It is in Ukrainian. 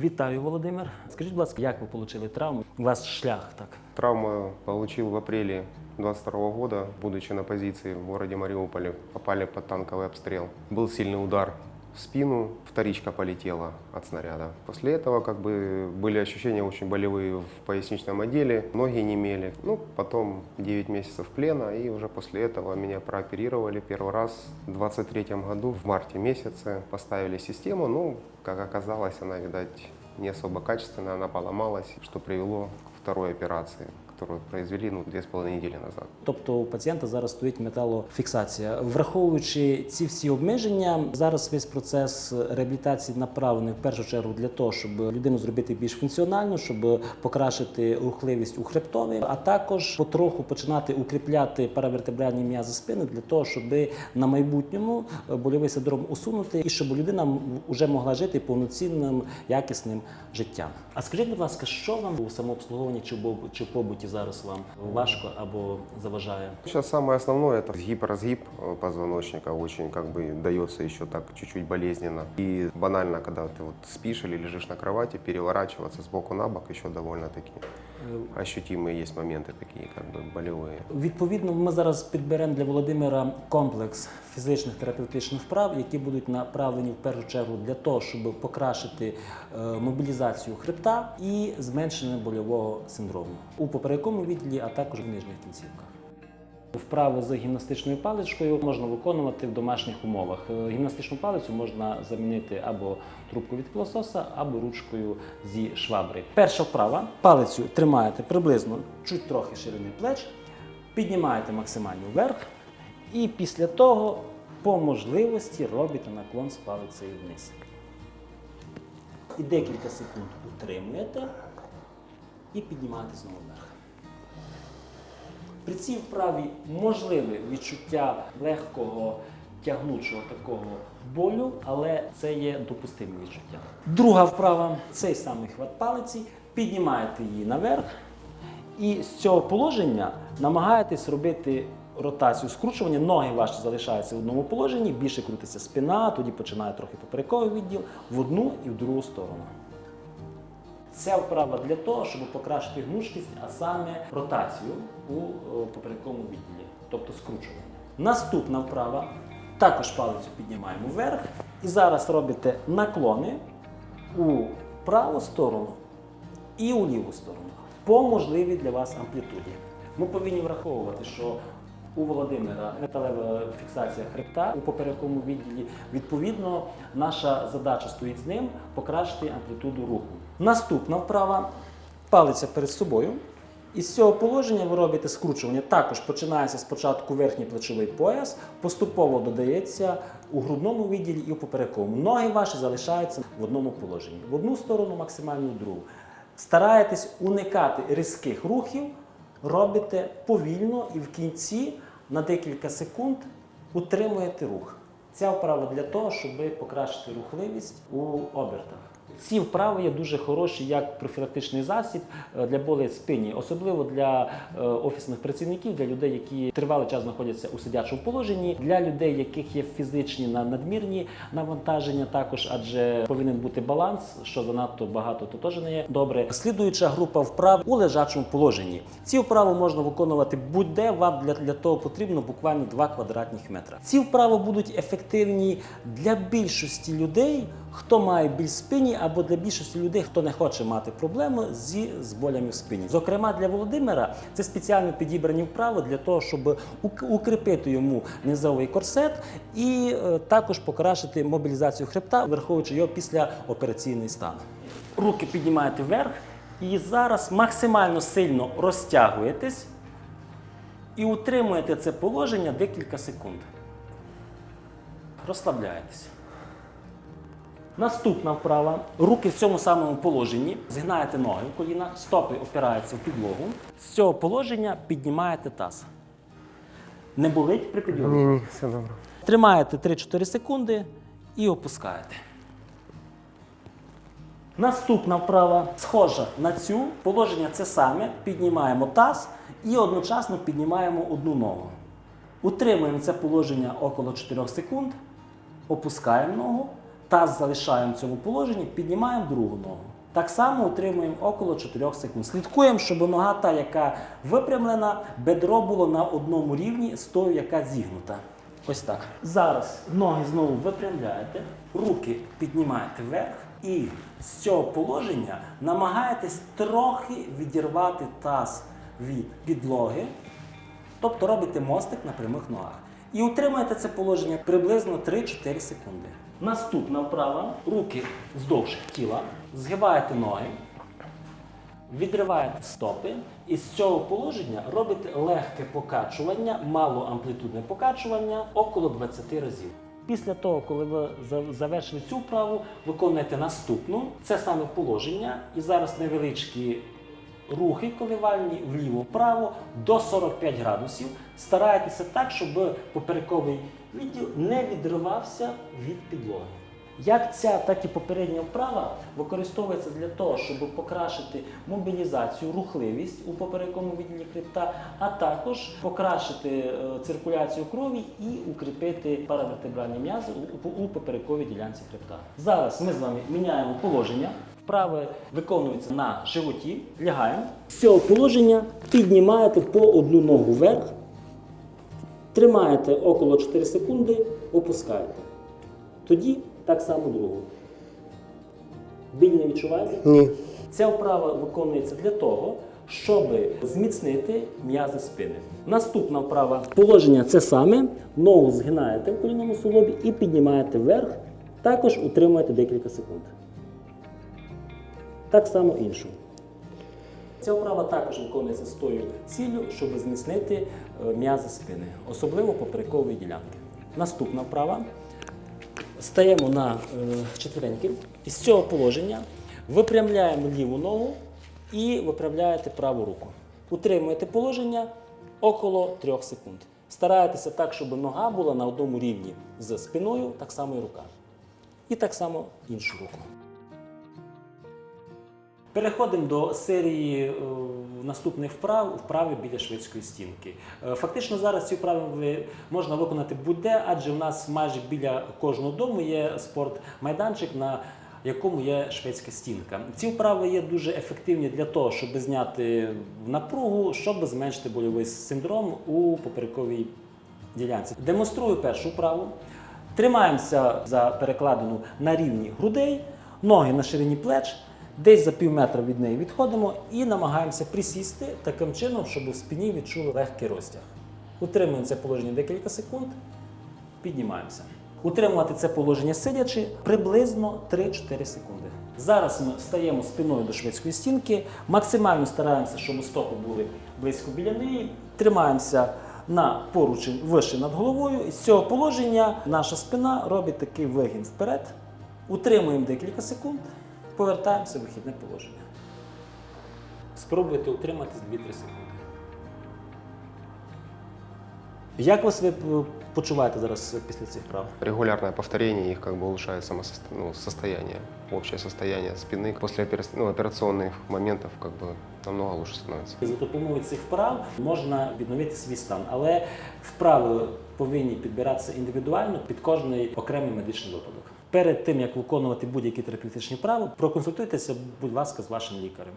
Вітаю, Володимир. Скажіть, будь ласка, як ви отримали травму? У вас шлях так. Травму получил в апреле 22 года, будучи на позиции в городе Мариуполе. Попали под танковый обстрел. Был сильный удар в спину, вторичка полетела от снаряда. После этого как бы были ощущения очень болевые в поясничном отделе, ноги не имели. Ну, потом 9 месяцев плена, и уже после этого меня прооперировали первый раз в 23 году, в марте месяце. Поставили систему, ну, как оказалось, она, видать, не особо качественная, она поломалась, что привело к второй операции, которую произвели ну, две с половиной недели назад. Тобто у пацієнта зараз стоїть металофіксація. Враховуючи ці всі обмеження, зараз весь процес реабілітації направлений в першу чергу для того, щоб людину зробити більш функціонально, щоб покращити рухливість у хребтові, а також потроху починати укріпляти паравертебральні м'язи спини для того, щоб на майбутньому больовий синдром усунути і щоб людина вже могла жити повноцінним якісним життям. А скажіть, будь ласка, що вам у самообслуговуванні чи в бо- чи в побуті зараз вам важко або заважає? Сейчас самое основное это сгиб-разгиб э, позвоночника очень как бы дается еще так чуть-чуть болезненно. И банально, когда ты вот спишь или лежишь на кровати, переворачиваться с боку на бок еще довольно-таки ощутимые есть моменты такие как бы болевые. Відповідно, ми зараз підберемо для Володимира комплекс фізичних терапевтичних вправ, які будуть направлені в першу чергу для того, щоб покращити е, мобілізацію хребта і зменшення больового синдрому у поперековому відділі, а також в нижніх кінцівках. Вправи з гімнастичною паличкою можна виконувати в домашніх умовах. Е, Гімнастичну палицю можна замінити або трубку від пилососа, або ручкою зі швабри. Перша вправа. Палицю тримаєте приблизно чуть трохи ширини плеч, піднімаєте максимально вверх, і після того по можливості робите наклон з палицею вниз. І декілька секунд утримуєте і піднімаєте знову вверх. При цій вправі можливе відчуття легкого тягнучого такого болю, але це є допустиме відчуття. Друга вправа цей самий хват палиці, піднімаєте її наверх, і з цього положення намагаєтесь робити ротацію скручування. Ноги ваші залишаються в одному положенні, більше крутиться спина, тоді починає трохи поперековий відділ в одну і в другу сторону. Ця вправа для того, щоб покращити гнучкість, а саме ротацію у е, поперековому відділі, тобто скручування. Наступна вправа. Також палицю піднімаємо вверх. І зараз робите наклони у праву сторону і у ліву сторону по можливій для вас амплітуді. Ми повинні враховувати, що у Володимира металева фіксація хребта у поперековому відділі. Відповідно, наша задача стоїть з ним покращити амплітуду руху. Наступна вправа палиця перед собою. І з цього положення ви робите скручування. Також починається спочатку верхній плечовий пояс, поступово додається у грудному відділі і у поперековому. Ноги ваші залишаються в одному положенні. В одну сторону, максимально в другу. Стараєтесь уникати різких рухів, робите повільно і в кінці на декілька секунд утримуєте рух. Ця вправа для того, щоб покращити рухливість у обертах. Ці вправи є дуже хороші як профілактичний засіб е, для болей спині, особливо для е, офісних працівників, для людей, які тривалий час знаходяться у сидячому положенні, для людей, яких є фізичні на надмірні навантаження, також адже повинен бути баланс, що занадто багато, то теж не є добре. Слідуюча група вправ у лежачому положенні. Ці вправи можна виконувати будь-де вам для, для того потрібно буквально 2 квадратних метра. Ці вправи будуть ефективні для більшості людей, хто має біль в спині, або для більшості людей, хто не хоче мати проблеми зі з болями в спині. Зокрема, для Володимира це спеціально підібрані вправи для того, щоб укріпити йому низовий корсет і е, також покращити мобілізацію хребта, враховуючи його після операційний стан. Руки піднімаєте вверх і зараз максимально сильно розтягуєтесь і утримуєте це положення декілька секунд. Розслабляєтесь. Наступна вправа. Руки в цьому самому положенні. Згинаєте ноги в колінах, стопи опираються в підлогу. З цього положення піднімаєте таз. Не болить при підйомі? Не-не, все добро. Тримаєте 3-4 секунди і опускаєте. Наступна вправа схожа на цю. Положення це саме. Піднімаємо таз і одночасно піднімаємо одну ногу. Утримуємо це положення около 4 секунд, опускаємо ногу, таз залишаємо в цьому положенні, піднімаємо другу ногу. Так само утримуємо около 4 секунд. Слідкуємо, щоб нога та, яка випрямлена, бедро було на одному рівні з тою, яка зігнута. Ось так. Зараз ноги знову випрямляєте, руки піднімаєте вверх і з цього положення намагаєтесь трохи відірвати таз від підлоги, тобто робите мостик на прямих ногах. І утримуєте це положення приблизно 3-4 секунди. Наступна вправа. Руки вздовж тіла, згибаєте ноги, відриваєте стопи і з цього положення робите легке покачування, малоамплітудне покачування около 20 разів. Після того, коли ви завершили цю вправу, виконуєте наступну. Це саме положення. І зараз невеличкі рухи коливальні вліво-вправо до 45 градусів. Старайтеся так, щоб поперековий відділ не відривався від підлоги. Як ця, так і попередня вправа використовується для того, щоб покращити мобілізацію, рухливість у поперековому відділі хребта, а також покращити е, циркуляцію крові і укріпити паравертебральні м'язи у, поперековій ділянці хребта. Зараз ми з вами міняємо положення. Вправи виконуються на животі, лягаємо. З цього положення піднімаєте по одну ногу вверх, тримаєте около 4 секунди, опускаєте. Тоді так само другу. Біль не відчуваєте? Ні. Ця вправа виконується для того, щоб зміцнити м'язи спини. Наступна вправа положення це саме. Ногу згинаєте в колінному суглобі і піднімаєте вверх. Також утримуєте декілька секунд. Так само іншу. Ця вправа також виконується з тою ціллю, щоб зміцнити е, м'язи спини, особливо поперекової ділянки. Наступна вправа. Стаємо на е, четвереньки. Із цього положення випрямляємо ліву ногу і виправляєте праву руку. Утримуєте положення около 3 секунд. Старайтеся так, щоб нога була на одному рівні з спиною, так само і рука. І так само іншу руку. Переходимо до серії е, наступних вправ, вправи біля шведської стінки. Е, Фактично зараз ці вправи можна виконати будь-де, адже в нас майже біля кожного дому є спортмайданчик, на якому є шведська стінка. Ці вправи є дуже ефективні для того, щоб зняти напругу, щоб зменшити больовий синдром у поперековій ділянці. Демонструю першу вправу. Тримаємося за перекладину на рівні грудей, ноги на ширині плеч, десь за пів метра від неї відходимо і намагаємося присісти таким чином, щоб в спині відчули легкий розтяг. Утримуємо це положення декілька секунд, піднімаємося. Утримувати це положення сидячи приблизно 3-4 секунди. Зараз ми встаємо спиною до шведської стінки, максимально стараємося, щоб стопи були близько біля неї. Тримаємося на поручень вище над головою. І з цього положення наша спина робить такий вигін вперед. Утримуємо декілька секунд, повертаємося в вихідне положення. Спробуйте утриматись 2-3 секунди. Як вас ви е, почуваєте зараз після цих вправ? Регулярное повторение их как бы улучшает самососто... ну, состояние, общее состояние спины. После опера- ну, операционных моментов как бы намного лучше становится. За допомогою цих вправ можна відновити свій стан, але вправи повинні підбиратися індивідуально під кожний окремий медичний випадок. Перед тим як виконувати будь-які терапевтичні вправи, проконсультуйтеся, будь ласка, з вашим лікарем.